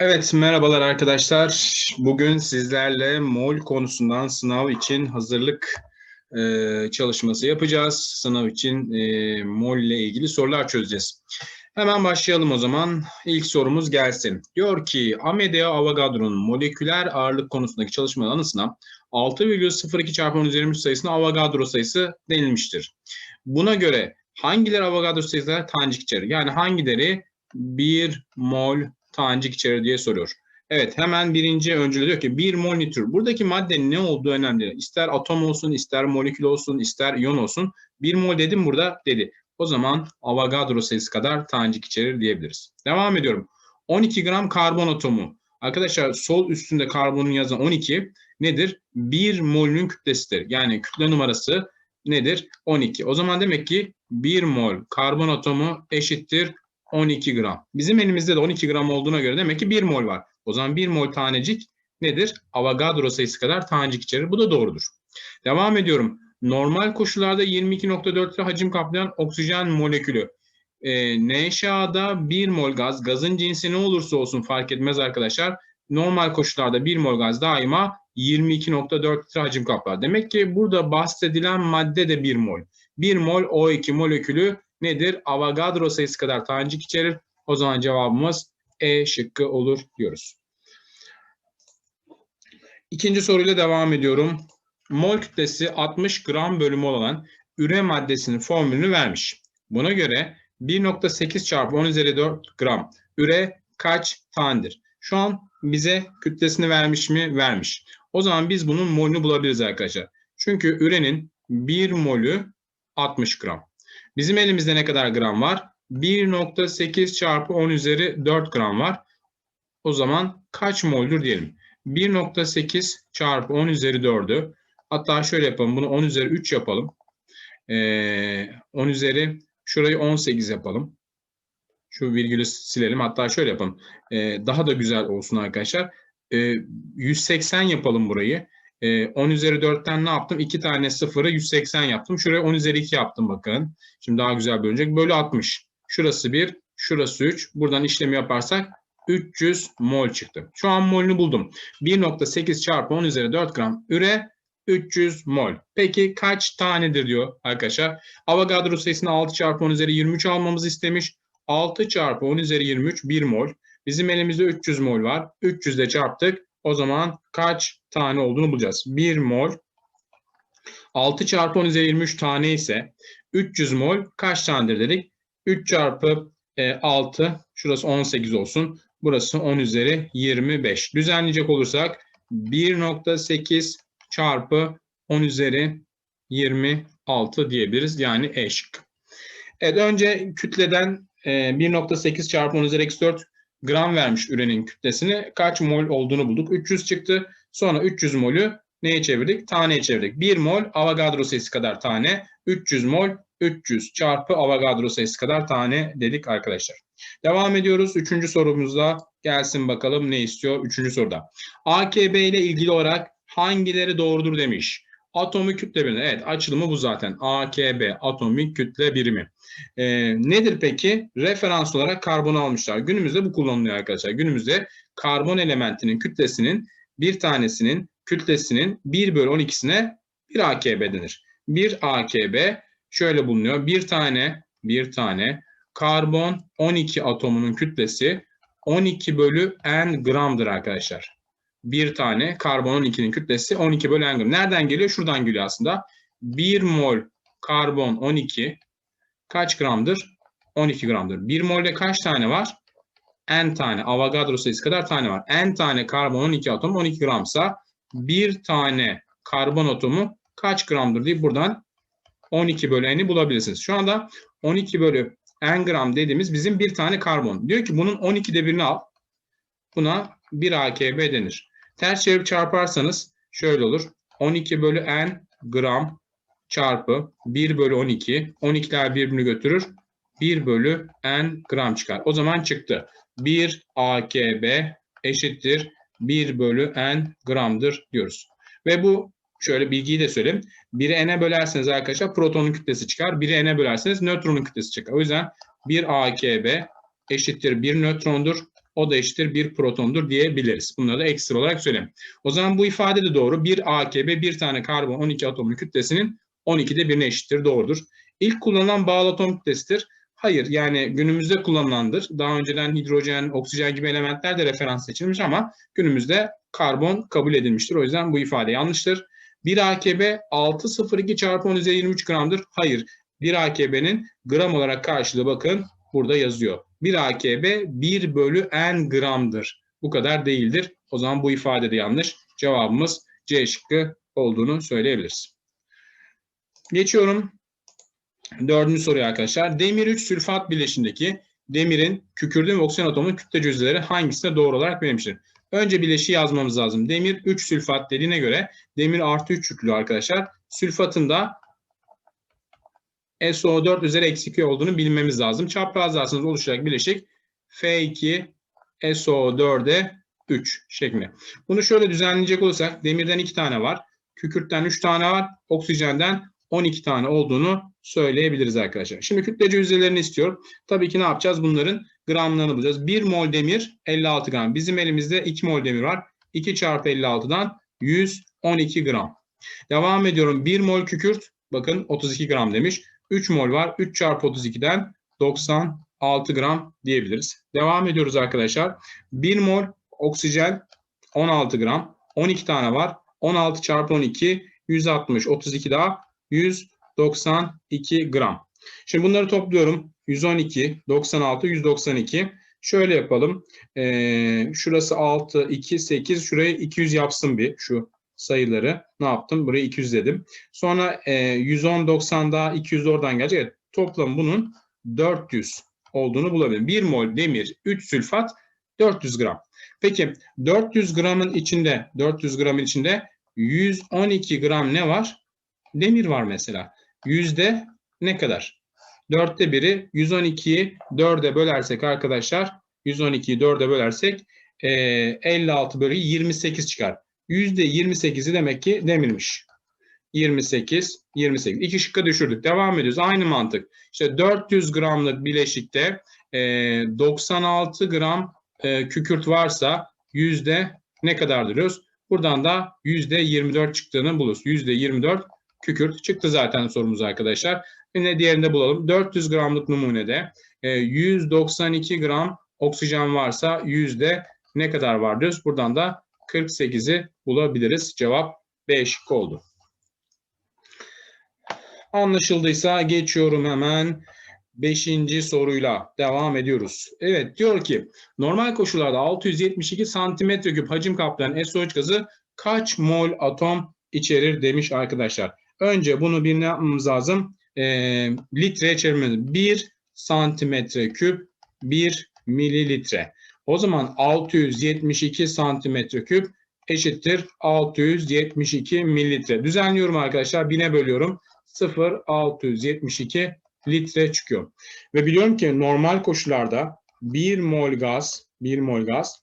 Evet, merhabalar arkadaşlar. Bugün sizlerle mol konusundan sınav için hazırlık e, çalışması yapacağız. Sınav için e, mol ile ilgili sorular çözeceğiz. Hemen başlayalım o zaman. İlk sorumuz gelsin. Diyor ki Amedeo Avogadro'nun moleküler ağırlık konusundaki çalışmaların anısına 6,02 çarpı 10 üzeri 23 sayısına Avogadro sayısı denilmiştir. Buna göre hangileri Avogadro sayısı tanecik içerir? Yani hangileri 1 mol tanecik içerir diye soruyor. Evet hemen birinci öncülü diyor ki bir mol nitür. Buradaki maddenin ne olduğu önemli. İster atom olsun, ister molekül olsun, ister iyon olsun. Bir mol dedim burada dedi. O zaman Avogadro sayısı kadar tanecik içerir diyebiliriz. Devam ediyorum. 12 gram karbon atomu. Arkadaşlar sol üstünde karbonun yazan 12 nedir? 1 molünün kütlesidir. Yani kütle numarası nedir? 12. O zaman demek ki 1 mol karbon atomu eşittir 12 gram. Bizim elimizde de 12 gram olduğuna göre demek ki 1 mol var. O zaman 1 mol tanecik nedir? Avogadro sayısı kadar tanecik içerir. Bu da doğrudur. Devam ediyorum. Normal koşullarda 22.4 litre hacim kaplayan oksijen molekülü. Ee, NŞA'da 1 mol gaz, gazın cinsi ne olursa olsun fark etmez arkadaşlar. Normal koşullarda 1 mol gaz daima 22.4 litre hacim kaplar. Demek ki burada bahsedilen madde de 1 mol. 1 mol O2 molekülü nedir? Avogadro sayısı kadar tanecik içerir. O zaman cevabımız E şıkkı olur diyoruz. İkinci soruyla devam ediyorum. Mol kütlesi 60 gram bölümü olan üre maddesinin formülünü vermiş. Buna göre 1.8 çarpı 10 üzeri 4 gram üre kaç tanedir? Şu an bize kütlesini vermiş mi? Vermiş. O zaman biz bunun molünü bulabiliriz arkadaşlar. Çünkü ürenin 1 molü 60 gram. Bizim elimizde ne kadar gram var? 1.8 çarpı 10 üzeri 4 gram var. O zaman kaç moldür diyelim. 1.8 çarpı 10 üzeri 4'ü. Hatta şöyle yapalım. Bunu 10 üzeri 3 yapalım. Ee, 10 üzeri şurayı 18 yapalım. Şu virgülü silelim. Hatta şöyle yapalım. Ee, daha da güzel olsun arkadaşlar. Ee, 180 yapalım burayı. 10 üzeri 4'ten ne yaptım? 2 tane sıfırı 180 yaptım. Şuraya 10 üzeri 2 yaptım bakın. Şimdi daha güzel bölünecek. Bölü 60. Şurası 1, şurası 3. Buradan işlemi yaparsak 300 mol çıktı. Şu an molünü buldum. 1.8 çarpı 10 üzeri 4 gram üre 300 mol. Peki kaç tanedir diyor arkadaşlar. Avogadro sayısını 6 çarpı 10 üzeri 23 almamızı istemiş. 6 çarpı 10 üzeri 23 1 mol. Bizim elimizde 300 mol var. 300 ile çarptık. O zaman kaç tane olduğunu bulacağız. 1 mol 6 çarpı 10 üzeri 23 tane ise 300 mol kaç tanedir dedik? 3 çarpı 6 e, şurası 18 olsun. Burası 10 üzeri 25. Düzenleyecek olursak 1.8 çarpı 10 üzeri 26 diyebiliriz. Yani E şıkkı. Evet önce kütleden 1.8 e, çarpı 10 üzeri 4 gram vermiş ürenin kütlesini. Kaç mol olduğunu bulduk. 300 çıktı. Sonra 300 molü neye çevirdik? Taneye çevirdik. 1 mol Avogadro sayısı kadar tane. 300 mol 300 çarpı Avogadro sayısı kadar tane dedik arkadaşlar. Devam ediyoruz. Üçüncü sorumuzda gelsin bakalım ne istiyor? Üçüncü soruda. AKB ile ilgili olarak hangileri doğrudur demiş. Atomik kütle birimi. Evet açılımı bu zaten. AKB atomik kütle birimi. Ee, nedir peki? Referans olarak karbonu almışlar. Günümüzde bu kullanılıyor arkadaşlar. Günümüzde karbon elementinin kütlesinin bir tanesinin kütlesinin 1 bölü 12'sine bir AKB denir. Bir AKB şöyle bulunuyor. Bir tane bir tane karbon 12 atomunun kütlesi 12 bölü n gramdır arkadaşlar bir tane karbon 12'nin kütlesi 12 bölü n. Nereden geliyor? Şuradan geliyor aslında. 1 mol karbon 12 kaç gramdır? 12 gramdır. 1 molde kaç tane var? N tane. Avogadro sayısı kadar tane var. N tane karbon 12 atom 12 gramsa bir tane karbon atomu kaç gramdır diye buradan 12 bölü n'i bulabilirsiniz. Şu anda 12 bölü n gram dediğimiz bizim bir tane karbon. Diyor ki bunun 12'de birini al. Buna 1 AKB denir. Ters çevirip çarparsanız şöyle olur. 12 bölü n gram çarpı 1 bölü 12. 12'ler birbirini götürür. 1 bölü n gram çıkar. O zaman çıktı. 1 AKB eşittir 1 bölü n gramdır diyoruz. Ve bu şöyle bilgiyi de söyleyeyim. 1'i n'e bölerseniz arkadaşlar protonun kütlesi çıkar. 1'i n'e bölerseniz nötronun kütlesi çıkar. O yüzden 1 AKB eşittir 1 nötrondur. O da eşittir 1 protondur diyebiliriz. Bunları da ekstra olarak söyleyeyim. O zaman bu ifade de doğru. Bir AKB bir tane karbon 12 atomun kütlesinin 12'de birine eşittir. Doğrudur. İlk kullanılan bağlı atom kütlesidir. Hayır yani günümüzde kullanılandır. Daha önceden hidrojen, oksijen gibi elementler de referans seçilmiş ama günümüzde karbon kabul edilmiştir. O yüzden bu ifade yanlıştır. 1 AKB 602 çarpı 10 üzeri 23 gramdır. Hayır. 1 AKB'nin gram olarak karşılığı bakın burada yazıyor. 1 AKB 1 bölü n gramdır. Bu kadar değildir. O zaman bu ifade de yanlış. Cevabımız C şıkkı olduğunu söyleyebiliriz. Geçiyorum. Dördüncü soruya arkadaşlar. Demir 3 sülfat bileşindeki demirin kükürdü ve oksijen atomunun kütle cüzdeleri hangisine doğru olarak verilmiştir? Önce bileşiği yazmamız lazım. Demir 3 sülfat dediğine göre demir artı 3 yüklü arkadaşlar. Sülfatın da SO4 üzeri eksi 2 olduğunu bilmemiz lazım. Çapraz aslında oluşacak bileşik F2 SO4'e 3 şeklinde. Bunu şöyle düzenleyecek olursak demirden 2 tane var. Kükürtten 3 tane var. Oksijenden 12 tane olduğunu söyleyebiliriz arkadaşlar. Şimdi kütlece yüzdelerini istiyor. Tabii ki ne yapacağız? Bunların gramlarını bulacağız. 1 mol demir 56 gram. Bizim elimizde 2 mol demir var. 2 çarpı 56'dan 112 gram. Devam ediyorum. 1 mol kükürt bakın 32 gram demiş. 3 mol var. 3 çarpı 32'den 96 gram diyebiliriz. Devam ediyoruz arkadaşlar. 1 mol oksijen 16 gram. 12 tane var. 16 çarpı 12 160. 32 daha 192 gram. Şimdi bunları topluyorum. 112, 96, 192. Şöyle yapalım. Ee, şurası 6, 2, 8. Şurayı 200 yapsın bir şu sayıları. Ne yaptım? Buraya 200 dedim. Sonra e, 110, 90 daha 200 oradan gelecek. Evet, toplam bunun 400 olduğunu bulabilirim. 1 mol demir, 3 sülfat 400 gram. Peki 400 gramın içinde 400 gramın içinde 112 gram ne var? Demir var mesela. Yüzde ne kadar? Dörtte biri 112'yi 4'e bölersek arkadaşlar 112'yi 4'e bölersek e, 56 bölü 28 çıkar. Yüzde 28'i demek ki demirmiş. 28, 28. İki şıkka düşürdük. Devam ediyoruz. Aynı mantık. İşte 400 gramlık bileşikte e, 96 gram e, kükürt varsa yüzde ne kadar diyoruz? Buradan da yüzde 24 çıktığını buluruz. Yüzde 24 kükürt çıktı zaten sorumuz arkadaşlar. Yine diğerinde bulalım. 400 gramlık numunede 192 e, gram oksijen varsa yüzde ne kadar var diyoruz. Buradan da 48'i bulabiliriz. Cevap B şıkkı oldu. Anlaşıldıysa geçiyorum hemen Beşinci soruyla devam ediyoruz. Evet diyor ki normal koşullarda 672 santimetre küp hacim kaplayan SO3 gazı kaç mol atom içerir demiş arkadaşlar. Önce bunu bir ne yapmamız lazım? E, litreye çevirmemiz. 1 santimetre küp 1 mililitre. O zaman 672 santimetre küp eşittir 672 mililitre. Düzenliyorum arkadaşlar. Bine bölüyorum. 0 672 litre çıkıyor. Ve biliyorum ki normal koşullarda 1 mol gaz 1 mol gaz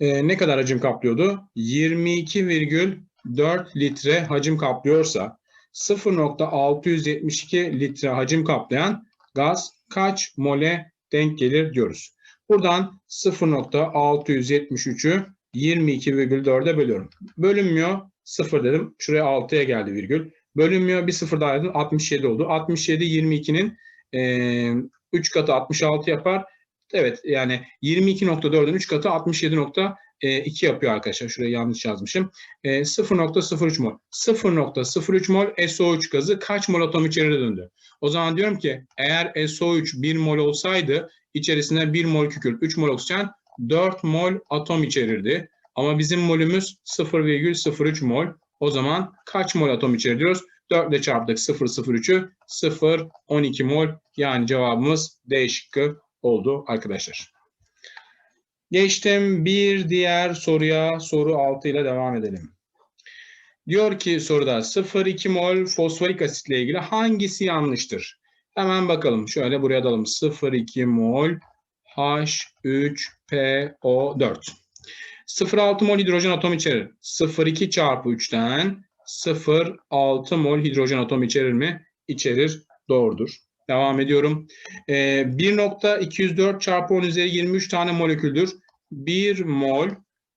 e, ne kadar hacim kaplıyordu? 22,4 litre hacim kaplıyorsa 0.672 litre hacim kaplayan gaz kaç mole denk gelir diyoruz. Buradan 0.673'ü 22,4'e bölüyorum. Bölünmüyor 0 dedim. Şuraya 6'ya geldi virgül. Bölünmüyor bir sıfır daha yazdım 67 oldu. 67 22'nin e, 3 katı 66 yapar. Evet yani 22.4'ün 3 katı 67.2 yapıyor arkadaşlar. Şuraya yanlış yazmışım. E, 0.03 mol. 0.03 mol SO3 gazı kaç mol atom içeri döndü? O zaman diyorum ki eğer SO3 1 mol olsaydı içerisine 1 mol kükürt 3 mol oksijen 4 mol atom içerirdi. Ama bizim molümüz 0,03 mol. O zaman kaç mol atom içerir diyoruz? 4 ile çarptık 0,03'ü 0,12 mol. Yani cevabımız D şıkkı oldu arkadaşlar. Geçtim bir diğer soruya. Soru 6 ile devam edelim. Diyor ki soruda 0,2 mol fosforik asitle ilgili hangisi yanlıştır? Hemen bakalım. Şöyle buraya alalım. 0,2 mol H3PO4. 0,6 mol hidrojen atom içerir. 0,2 çarpı 3'ten 0,6 mol hidrojen atom içerir mi? İçerir. Doğrudur. Devam ediyorum. Ee, 1.204 çarpı 10 üzeri 23 tane moleküldür. 1 mol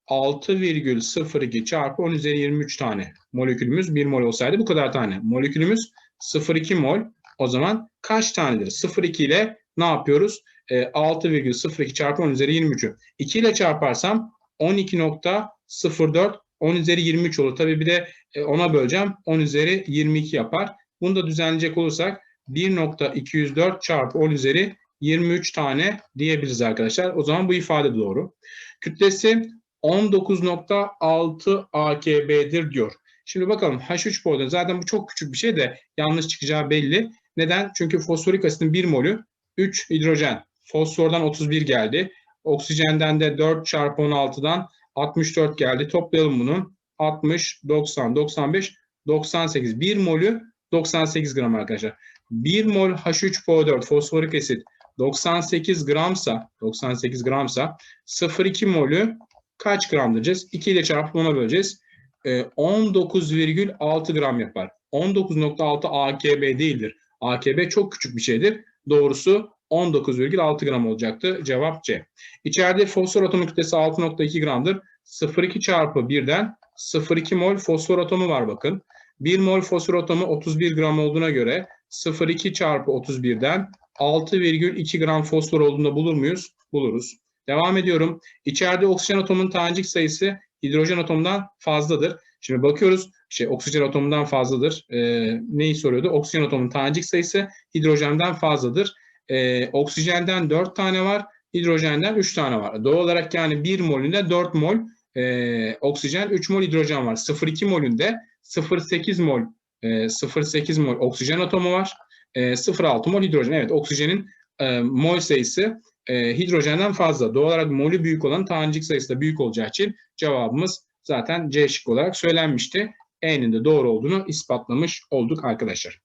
6,02 çarpı 10 üzeri 23 tane molekülümüz 1 mol olsaydı bu kadar tane. Molekülümüz 0,2 mol. O zaman kaç tanedir? 0,2 ile ne yapıyoruz? E, 6,02 çarpı 10 üzeri 23'ü. 2 ile çarparsam 12.04 10 üzeri 23 olur. Tabii bir de e, ona böleceğim. 10 üzeri 22 yapar. Bunu da düzenleyecek olursak 1.204 çarpı 10 üzeri 23 tane diyebiliriz arkadaşlar. O zaman bu ifade doğru. Kütlesi 19.6 AKB'dir diyor. Şimdi bakalım H3 boyda zaten bu çok küçük bir şey de yanlış çıkacağı belli. Neden? Çünkü fosforik asitin 1 molü 3 hidrojen. Fosfordan 31 geldi. Oksijenden de 4 çarpı 16'dan 64 geldi. Toplayalım bunu. 60, 90, 95, 98. 1 molü 98 gram arkadaşlar. 1 mol H3PO4 fosforik asit 98 gramsa 98 gramsa 0,2 molü kaç gram diyeceğiz? 2 ile çarpıp ona böleceğiz. Ee, 19,6 gram yapar. 19.6 AKB değildir. AKB çok küçük bir şeydir. Doğrusu 19,6 gram olacaktı. Cevap C. İçeride fosfor atomu kütlesi 6.2 gramdır. 0,2 çarpı 1'den 0,2 mol fosfor atomu var bakın. 1 mol fosfor atomu 31 gram olduğuna göre 0,2 çarpı 31'den 6,2 gram fosfor olduğunda bulur muyuz? Buluruz. Devam ediyorum. İçeride oksijen atomunun tanecik sayısı hidrojen atomundan fazladır. Şimdi bakıyoruz. Şey, oksijen atomundan fazladır. Ee, neyi soruyordu? Oksijen atomunun tanecik sayısı hidrojenden fazladır. Ee, oksijenden 4 tane var. Hidrojenden 3 tane var. Doğal olarak yani 1 molünde 4 mol e, oksijen, 3 mol hidrojen var. 0,2 molünde 0,8 mol e, 0,8 mol oksijen atomu var. E, 0,6 mol hidrojen. Evet oksijenin e, mol sayısı e, hidrojenden fazla. Doğal olarak molü büyük olan tanecik sayısı da büyük olacağı için cevabımız zaten C şık olarak söylenmişti. E'nin de doğru olduğunu ispatlamış olduk arkadaşlar.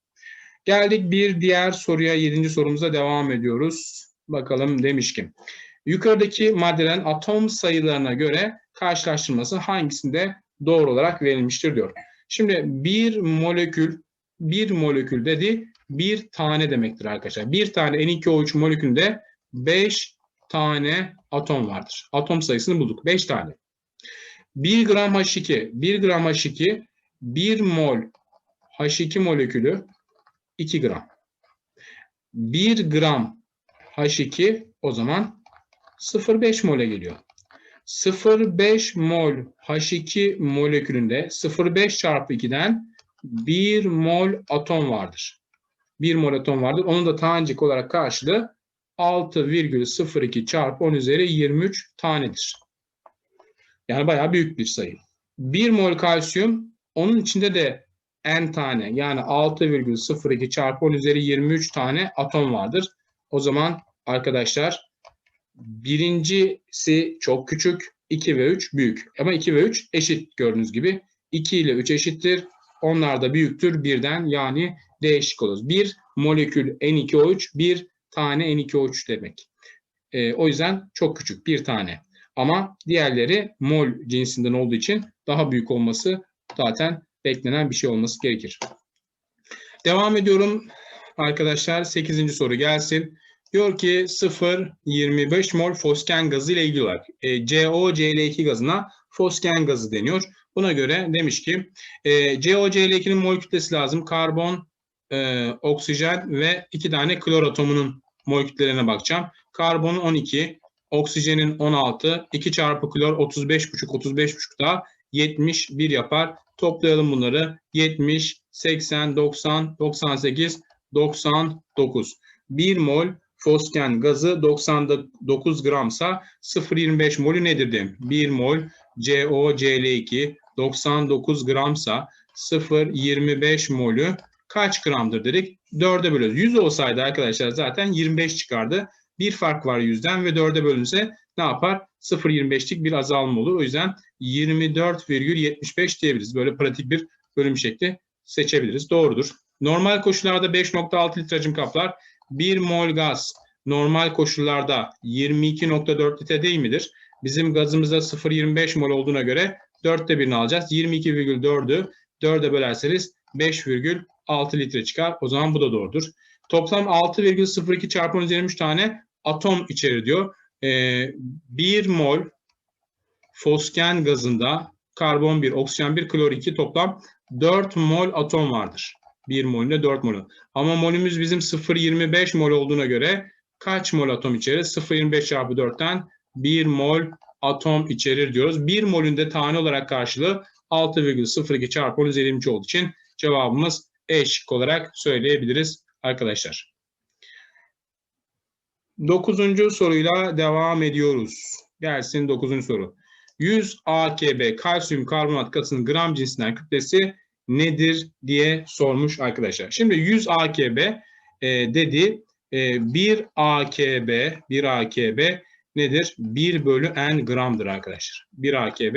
Geldik bir diğer soruya. Yedinci sorumuza devam ediyoruz. Bakalım demiş ki. Yukarıdaki maddelerin atom sayılarına göre karşılaştırması hangisinde doğru olarak verilmiştir diyor. Şimdi bir molekül, bir molekül dedi bir tane demektir arkadaşlar. Bir tane N2O3 molekülünde 5 tane atom vardır. Atom sayısını bulduk. 5 tane. 1 gram H2, 1 gram H2, 1 mol H2 molekülü 2 gram. 1 gram H2 o zaman 0,5 mole geliyor. 0,5 mol H2 molekülünde 0,5 çarpı 2'den 1 mol atom vardır. 1 mol atom vardır. Onun da tanecik olarak karşılığı 6,02 çarpı 10 üzeri 23 tanedir. Yani bayağı büyük bir sayı. 1 mol kalsiyum onun içinde de n tane yani 6,02 çarpı 10 üzeri 23 tane atom vardır. O zaman arkadaşlar birincisi çok küçük, 2 ve 3 büyük. Ama 2 ve 3 eşit gördüğünüz gibi. 2 ile 3 eşittir. Onlar da büyüktür birden yani değişik olur. Bir molekül N2O3 bir tane N2O3 demek. E, o yüzden çok küçük bir tane. Ama diğerleri mol cinsinden olduğu için daha büyük olması zaten beklenen bir şey olması gerekir. Devam ediyorum arkadaşlar. 8. soru gelsin. Diyor ki 0,25 mol fosgen gazı ile ilgili olarak e, COCl2 gazına fosgen gazı deniyor. Buna göre demiş ki e, COCl2'nin mol kütlesi lazım. Karbon, e, oksijen ve iki tane klor atomunun mol kütlelerine bakacağım. Karbonun 12, oksijenin 16, 2 çarpı klor 35,5, 35,5 daha 71 yapar. Toplayalım bunları. 70, 80, 90, 98, 99. 1 mol fosgen gazı 99 gramsa 0,25 molü nedir dedim. 1 mol COCl2 99 gramsa 0,25 molü kaç gramdır dedik. 4'e bölüyoruz. 100 olsaydı arkadaşlar zaten 25 çıkardı. Bir fark var 100'den ve 4'e bölünse ne yapar? 0,25'lik bir azalma olur. O yüzden 24,75 diyebiliriz. Böyle pratik bir bölüm şekli seçebiliriz. Doğrudur. Normal koşullarda 5,6 litre hacim kaplar. 1 mol gaz normal koşullarda 22,4 litre değil midir? Bizim gazımızda 0,25 mol olduğuna göre 4'te birini alacağız. 22,4'ü 4'e bölerseniz 5,6 litre çıkar. O zaman bu da doğrudur. Toplam 6,02 çarpı 10 üzeri 3 tane atom içerir diyor. Ee, 1 mol fosgen gazında karbon 1, oksijen 1, klor 2 toplam 4 mol atom vardır. 1 molünde 4 mol. Ama molümüz bizim 0,25 mol olduğuna göre kaç mol atom içerir? 0,25 çarpı 4'ten 1 mol atom içerir diyoruz. 1 molünde tane olarak karşılığı 6,02 çarpı 10 üzeri 23 olduğu için cevabımız E şıkkı olarak söyleyebiliriz arkadaşlar. Dokuzuncu soruyla devam ediyoruz. Gelsin dokuzuncu soru. 100 AKB kalsiyum karbonat katının gram cinsinden kütlesi nedir diye sormuş arkadaşlar. Şimdi 100 AKB e, dedi. E, 1 AKB 1 AKB nedir? 1 bölü n gramdır arkadaşlar. 1 AKB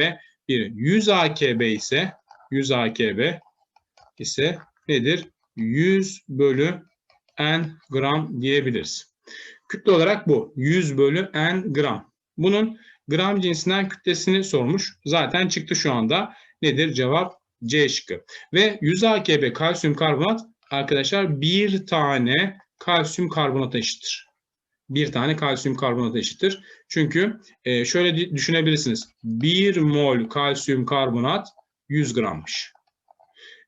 1. 100 AKB ise 100 AKB ise nedir? 100 bölü n gram diyebiliriz. Kütle olarak bu. 100 bölü n gram. Bunun gram cinsinden kütlesini sormuş. Zaten çıktı şu anda. Nedir? Cevap C şıkkı. Ve 100 AKB kalsiyum karbonat arkadaşlar bir tane kalsiyum karbonata eşittir. Bir tane kalsiyum karbonata eşittir. Çünkü e, şöyle düşünebilirsiniz. 1 mol kalsiyum karbonat 100 grammış.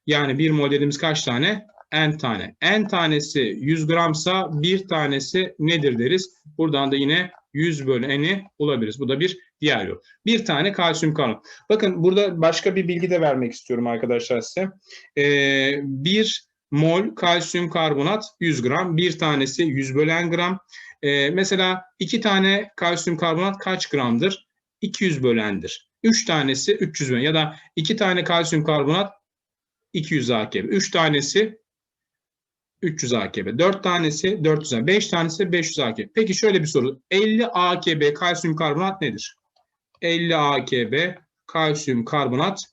Yani 1 mol dediğimiz kaç tane? N tane. N tanesi 100 gramsa bir tanesi nedir deriz. Buradan da yine 100 bölü N'i bulabiliriz. Bu da bir diğer yol. Bir tane kalsiyum karbonat. Bakın burada başka bir bilgi de vermek istiyorum arkadaşlar size. Ee, bir mol kalsiyum karbonat 100 gram. Bir tanesi 100 bölü gram. Ee, mesela iki tane kalsiyum karbonat kaç gramdır? 200 bölendir. Üç tanesi 300 bölen ya da iki tane kalsiyum karbonat 200 AKB. Üç tanesi 300 AKB. 4 tanesi 400 AKB. 5 tanesi 500 AKB. Peki şöyle bir soru. 50 AKB kalsiyum karbonat nedir? 50 AKB kalsiyum karbonat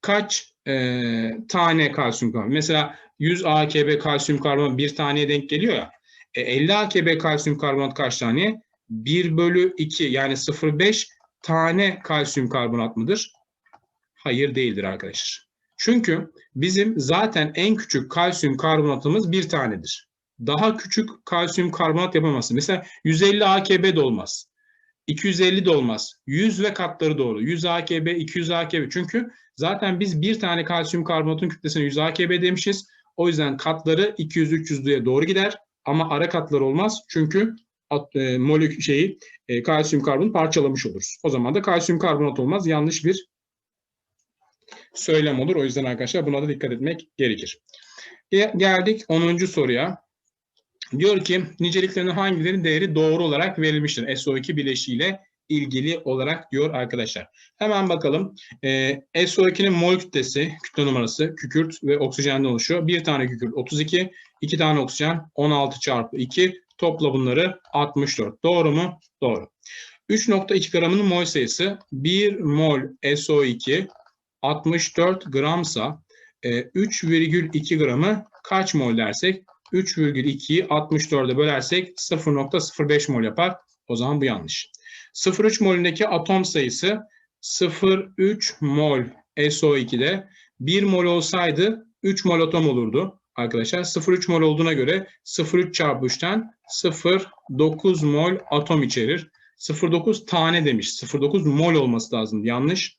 kaç e, tane kalsiyum karbonat? Mesela 100 AKB kalsiyum karbonat bir taneye denk geliyor ya. E, 50 AKB kalsiyum karbonat kaç tane? 1 bölü 2 yani 0,5 tane kalsiyum karbonat mıdır? Hayır değildir arkadaşlar. Çünkü bizim zaten en küçük kalsiyum karbonatımız bir tanedir. Daha küçük kalsiyum karbonat yapamazsın. Mesela 150 AKB de olmaz. 250 de olmaz. 100 ve katları doğru. 100 AKB, 200 AKB. Çünkü zaten biz bir tane kalsiyum karbonatın kütlesine 100 AKB demişiz. O yüzden katları 200-300 diye doğru gider. Ama ara katları olmaz. Çünkü e, molekül şeyi e, kalsiyum karbonu parçalamış oluruz. O zaman da kalsiyum karbonat olmaz. Yanlış bir söylem olur. O yüzden arkadaşlar buna da dikkat etmek gerekir. Geldik 10. soruya. Diyor ki niceliklerinin hangilerinin değeri doğru olarak verilmiştir? SO2 bileşiğiyle ilgili olarak diyor arkadaşlar. Hemen bakalım. Ee, SO2'nin mol kütlesi, kütle numarası, kükürt ve oksijenden oluşuyor. Bir tane kükürt 32, iki tane oksijen 16 çarpı 2. Topla bunları 64. Doğru mu? Doğru. 3.2 gramının mol sayısı 1 mol SO2 64 gramsa 3,2 e, gramı kaç mol dersek 3,2'yi 64'e bölersek 0,05 mol yapar. O zaman bu yanlış. 0,3 molündeki atom sayısı 0,3 mol SO2'de 1 mol olsaydı 3 mol atom olurdu arkadaşlar. 0,3 mol olduğuna göre 0,3 çarpı 3'ten 0,9 mol atom içerir. 0,9 tane demiş. 0,9 mol olması lazım. Yanlış.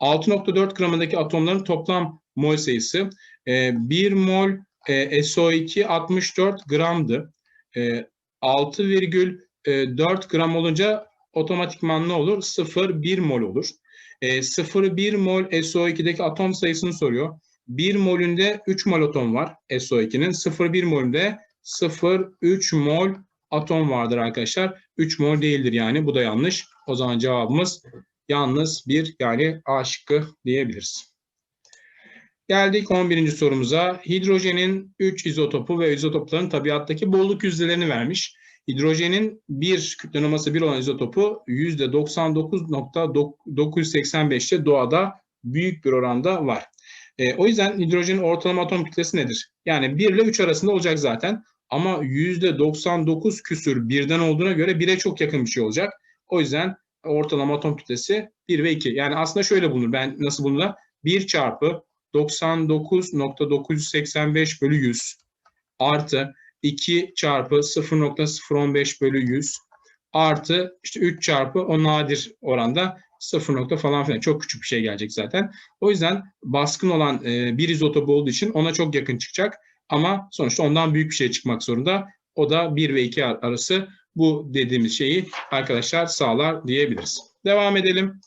6.4 gramındaki atomların toplam mol sayısı 1 e, mol e, SO2 64 gramdı. 6,4 e, gram olunca otomatikman ne olur? 0,1 mol olur. 0,1 mol SO2'deki atom sayısını soruyor. 1 molünde 3 mol atom var SO2'nin. 0,1 molünde 0,3 mol atom vardır arkadaşlar. 3 mol değildir yani. Bu da yanlış. O zaman cevabımız yalnız bir yani A şıkkı diyebiliriz. Geldik 11. sorumuza. Hidrojenin 3 izotopu ve izotopların tabiattaki bolluk yüzdelerini vermiş. Hidrojenin bir kütle numarası 1 olan izotopu %99.985'te doğada büyük bir oranda var. E, o yüzden hidrojenin ortalama atom kütlesi nedir? Yani 1 ile 3 arasında olacak zaten. Ama %99 küsür birden olduğuna göre 1'e çok yakın bir şey olacak. O yüzden ortalama atom kütlesi 1 ve 2. Yani aslında şöyle bulunur. Ben nasıl bulunur? 1 çarpı 99.985 bölü 100 artı 2 çarpı 0.015 bölü 100 artı işte 3 çarpı o nadir oranda 0 nokta falan filan çok küçük bir şey gelecek zaten. O yüzden baskın olan e, bir izotopu olduğu için ona çok yakın çıkacak. Ama sonuçta ondan büyük bir şey çıkmak zorunda. O da 1 ve 2 arası bu dediğimiz şeyi arkadaşlar sağlar diyebiliriz. Devam edelim.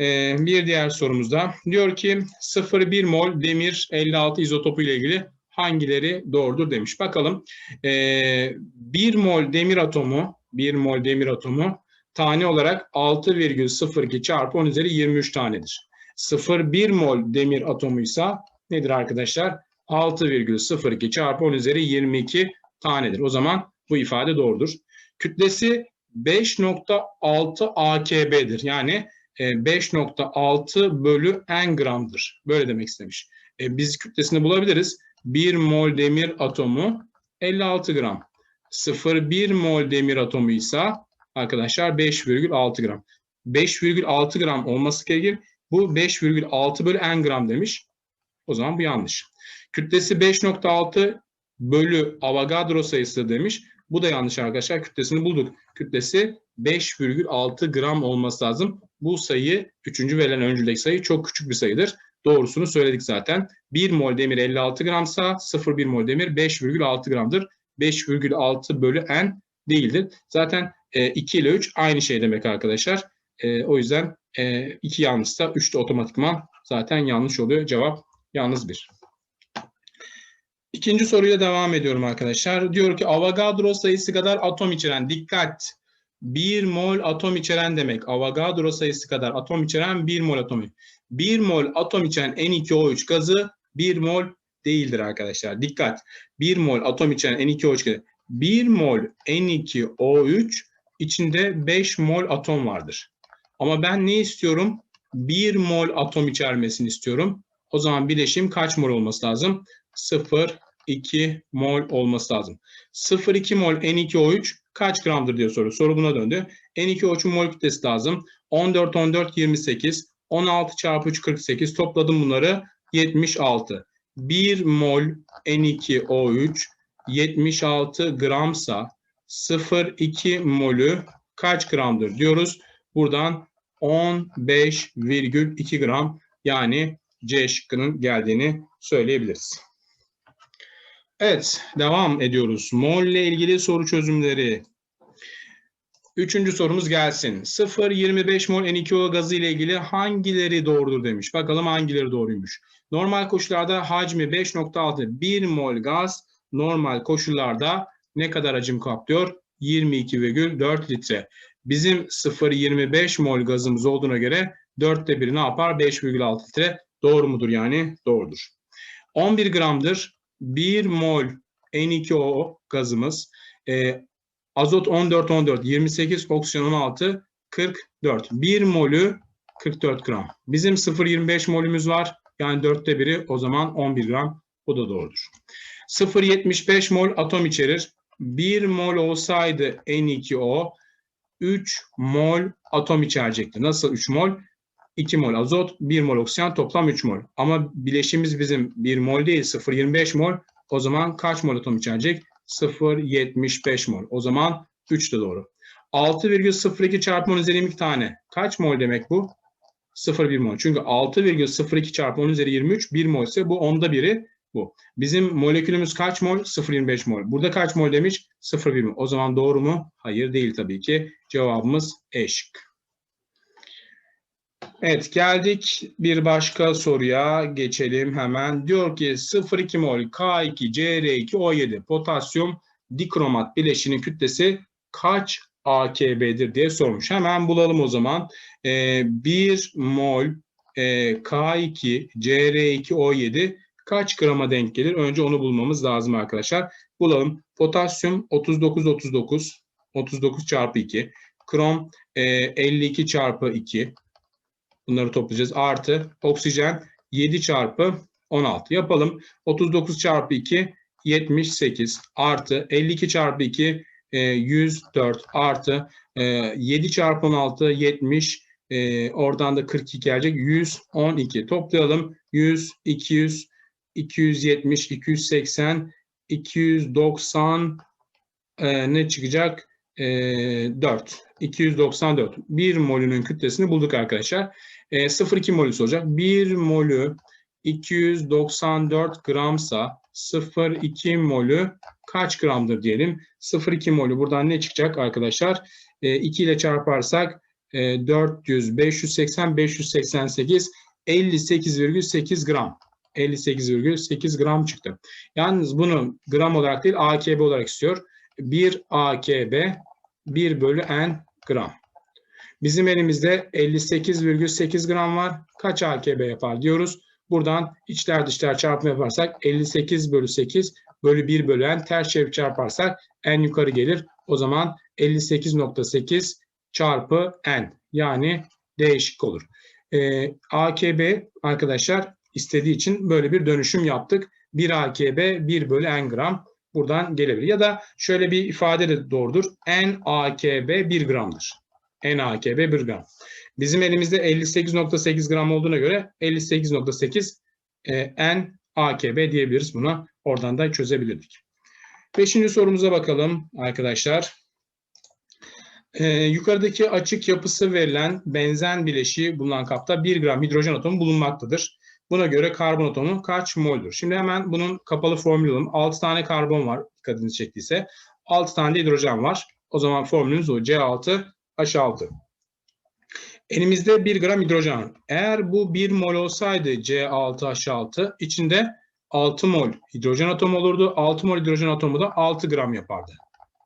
Ee, bir diğer sorumuzda diyor ki 0,1 mol demir 56 izotopu ile ilgili hangileri doğrudur demiş. Bakalım ee, 1 mol demir atomu 1 mol demir atomu tane olarak 6,02 çarpı 10 üzeri 23 tanedir. 0,1 mol demir atomuysa nedir arkadaşlar? 6,02 çarpı 10 üzeri 22 tanedir. O zaman bu ifade doğrudur. Kütlesi 5.6 AKB'dir. Yani 5.6 e, bölü n gramdır. Böyle demek istemiş. E, biz kütlesini bulabiliriz. 1 mol demir atomu 56 gram. 0,1 mol demir atomu ise arkadaşlar 5,6 gram. 5,6 gram olması gerekir. Bu 5,6 bölü n gram demiş. O zaman bu yanlış. Kütlesi 5.6 bölü Avogadro sayısı demiş. Bu da yanlış arkadaşlar. Kütlesini bulduk. Kütlesi 5,6 gram olması lazım. Bu sayı, üçüncü verilen öncüldeki sayı çok küçük bir sayıdır. Doğrusunu söyledik zaten. 1 mol demir 56 gramsa 0,1 mol demir 5,6 gramdır. 5,6 bölü n değildir. Zaten e, 2 ile 3 aynı şey demek arkadaşlar. E, o yüzden e, 2 yanlışsa 3 de otomatikman zaten yanlış oluyor. Cevap yalnız 1. İkinci soruyla devam ediyorum arkadaşlar. Diyor ki Avogadro sayısı kadar atom içeren dikkat 1 mol atom içeren demek. Avogadro sayısı kadar atom içeren 1 mol atomu. 1 mol atom içeren N2O3 gazı 1 mol değildir arkadaşlar. Dikkat. 1 mol atom içeren N2O3 gazı. 1 mol N2O3 içinde 5 mol atom vardır. Ama ben ne istiyorum? 1 mol atom içermesini istiyorum. O zaman bileşim kaç mol olması lazım? 0,2 mol olması lazım. 0,2 mol N2O3 kaç gramdır diye soruyor. Soru buna döndü. N2O3'ün mol kütlesi lazım. 14, 14, 28. 16 çarpı 3, 48. Topladım bunları. 76. 1 mol N2O3 76 gramsa 0,2 molü kaç gramdır diyoruz. Buradan 15,2 gram yani C şıkkının geldiğini söyleyebiliriz. Evet, devam ediyoruz. Mol ile ilgili soru çözümleri. Üçüncü sorumuz gelsin. 0,25 mol N2O gazı ile ilgili hangileri doğrudur demiş. Bakalım hangileri doğruymuş. Normal koşullarda hacmi 5.6 1 mol gaz normal koşullarda ne kadar hacim kaplıyor? 22,4 litre. Bizim 0,25 mol gazımız olduğuna göre 4'te 1 ne yapar? 5,6 litre. Doğru mudur yani? Doğrudur. 11 gramdır 1 mol N2O gazımız. E, azot 14 14 28 oksijen 16 44. 1 molü 44 gram. Bizim 0.25 molümüz var. Yani dörtte biri o zaman 11 gram. Bu da doğrudur. 0.75 mol atom içerir. 1 mol olsaydı N2O 3 mol atom içerecekti. Nasıl 3 mol? 2 mol azot, 1 mol oksijen toplam 3 mol. Ama bileşimiz bizim 1 mol değil 0,25 mol. O zaman kaç mol atom içerecek? 0,75 mol. O zaman 3 de doğru. 6,02 çarpı 10 üzeri 22 tane. Kaç mol demek bu? 0,1 mol. Çünkü 6,02 çarpı 10 üzeri 23 1 mol ise bu onda biri bu. Bizim molekülümüz kaç mol? 0,25 mol. Burada kaç mol demiş? 0,1 mol. O zaman doğru mu? Hayır değil tabii ki. Cevabımız E şık. Evet geldik bir başka soruya geçelim hemen. Diyor ki 0,2 mol K2 CR2 O7 potasyum dikromat bileşinin kütlesi kaç AKB'dir diye sormuş. Hemen bulalım o zaman. Ee, 1 mol e, K2 CR2 O7 kaç grama denk gelir? Önce onu bulmamız lazım arkadaşlar. Bulalım. Potasyum 39 39 39 çarpı 2. Krom e, 52 çarpı 2. Bunları toplayacağız. Artı oksijen 7 çarpı 16. Yapalım. 39 çarpı 2 78 artı 52 çarpı 2 104 artı 7 çarpı 16 70 e, oradan da 42 gelecek 112 toplayalım 100 200 270 280 290 e, ne çıkacak? E, 4. 294. 1 molünün kütlesini bulduk arkadaşlar. E, 0,2 molü olacak. 1 molü 294 gramsa 0,2 molü kaç gramdır diyelim. 0,2 molü buradan ne çıkacak arkadaşlar? E, 2 ile çarparsak e, 400, 580, 588, 58,8 gram. 58,8 gram çıktı. Yalnız bunu gram olarak değil AKB olarak istiyor. 1 AKB 1 bölü N gram. Bizim elimizde 58,8 gram var. Kaç AKB yapar diyoruz. Buradan içler dışlar çarpma yaparsak 58 bölü 8 bölü 1 bölü N ters çevirip çarparsak N yukarı gelir. O zaman 58.8 çarpı N yani değişik olur. Ee, AKB arkadaşlar istediği için böyle bir dönüşüm yaptık. 1 AKB 1 bölü N gram buradan gelebilir. Ya da şöyle bir ifade de doğrudur. N AKB 1 gramdır. N AKB 1 gram. Bizim elimizde 58.8 gram olduğuna göre 58.8 e, N AKB diyebiliriz buna. Oradan da çözebilirdik. Beşinci sorumuza bakalım arkadaşlar. Ee, yukarıdaki açık yapısı verilen benzen bileşiği bulunan kapta 1 gram hidrojen atomu bulunmaktadır. Buna göre karbon atomu kaç mol'dur? Şimdi hemen bunun kapalı formülü alalım. 6 tane karbon var dikkatinizi çektiyse. 6 tane de hidrojen var. O zaman formülümüz o. C6H6. Elimizde 1 gram hidrojen. Eğer bu 1 mol olsaydı C6H6 içinde 6 mol hidrojen atomu olurdu. 6 mol hidrojen atomu da 6 gram yapardı.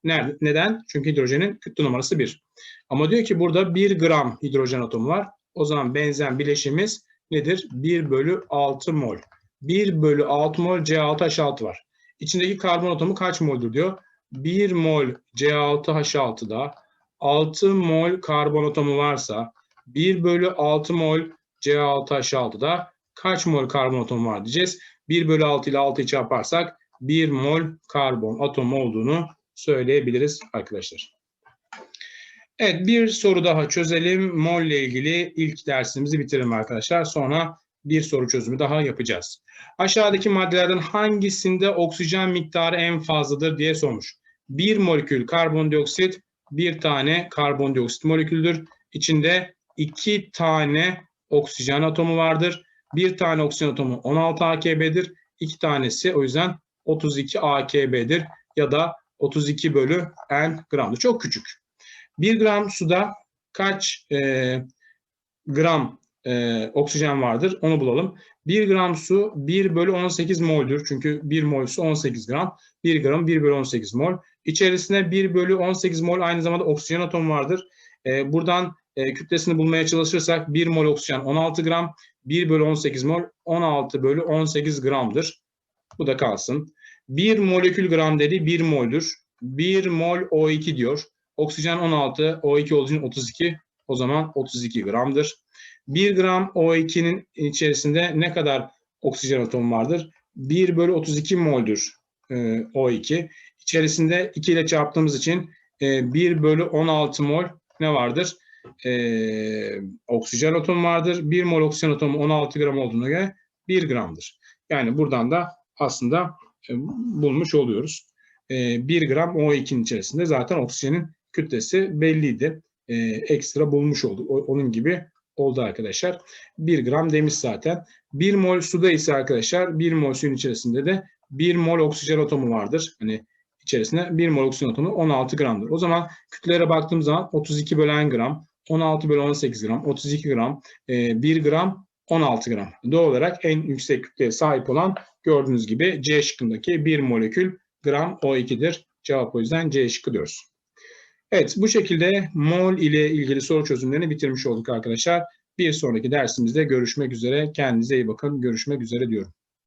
Nerede? Neden? Çünkü hidrojenin kütle numarası 1. Ama diyor ki burada 1 gram hidrojen atomu var. O zaman benzen bileşimiz nedir? 1 bölü 6 mol. 1 bölü 6 mol C6H6 var. İçindeki karbon atomu kaç moldur diyor. 1 mol C6H6'da 6 mol karbon atomu varsa 1 bölü 6 mol C6H6'da kaç mol karbon atomu var diyeceğiz. 1 bölü 6 ile 6'yı çarparsak 1 mol karbon atomu olduğunu söyleyebiliriz arkadaşlar. Evet bir soru daha çözelim. Mol ile ilgili ilk dersimizi bitirelim arkadaşlar. Sonra bir soru çözümü daha yapacağız. Aşağıdaki maddelerden hangisinde oksijen miktarı en fazladır diye sormuş. Bir molekül karbondioksit bir tane karbondioksit moleküldür. İçinde iki tane oksijen atomu vardır. Bir tane oksijen atomu 16 AKB'dir. İki tanesi o yüzden 32 AKB'dir ya da 32 bölü N gramdır. Çok küçük. 1 gram suda kaç e, gram e, oksijen vardır onu bulalım. 1 gram su 1 bölü 18 mol'dür. Çünkü 1 mol su 18 gram. 1 gram 1 bölü 18 mol. İçerisinde 1 bölü 18 mol aynı zamanda oksijen atomu vardır. E, buradan e, kütlesini bulmaya çalışırsak 1 mol oksijen 16 gram. 1 bölü 18 mol 16 bölü 18 gramdır. Bu da kalsın. 1 molekül gram dedi 1 mol'dür. 1 mol O2 diyor. Oksijen 16, O2 olduğu için 32. O zaman 32 gramdır. 1 gram O2'nin içerisinde ne kadar oksijen atomu vardır? 1 bölü 32 mol'dür e, O2. İçerisinde 2 ile çarptığımız için e, 1 bölü 16 mol ne vardır? E, oksijen atomu vardır. 1 mol oksijen atomu 16 gram olduğuna göre 1 gramdır. Yani buradan da aslında e, bulmuş oluyoruz. E, 1 gram O2'nin içerisinde zaten oksijenin kütlesi belliydi. E, ekstra bulmuş olduk. Onun gibi oldu arkadaşlar. 1 gram demiş zaten. 1 mol suda ise arkadaşlar 1 mol suyun içerisinde de 1 mol oksijen atomu vardır. Hani içerisinde 1 mol oksijen atomu 16 gramdır. O zaman kütlelere baktığım zaman 32 bölen gram, 16 bölü 18 gram, 32 gram, 1 gram, 16 gram. Doğal olarak en yüksek kütleye sahip olan gördüğünüz gibi C şıkkındaki 1 molekül gram O2'dir. Cevap o yüzden C şıkkı diyoruz. Evet bu şekilde mol ile ilgili soru çözümlerini bitirmiş olduk arkadaşlar. Bir sonraki dersimizde görüşmek üzere. Kendinize iyi bakın. Görüşmek üzere diyorum.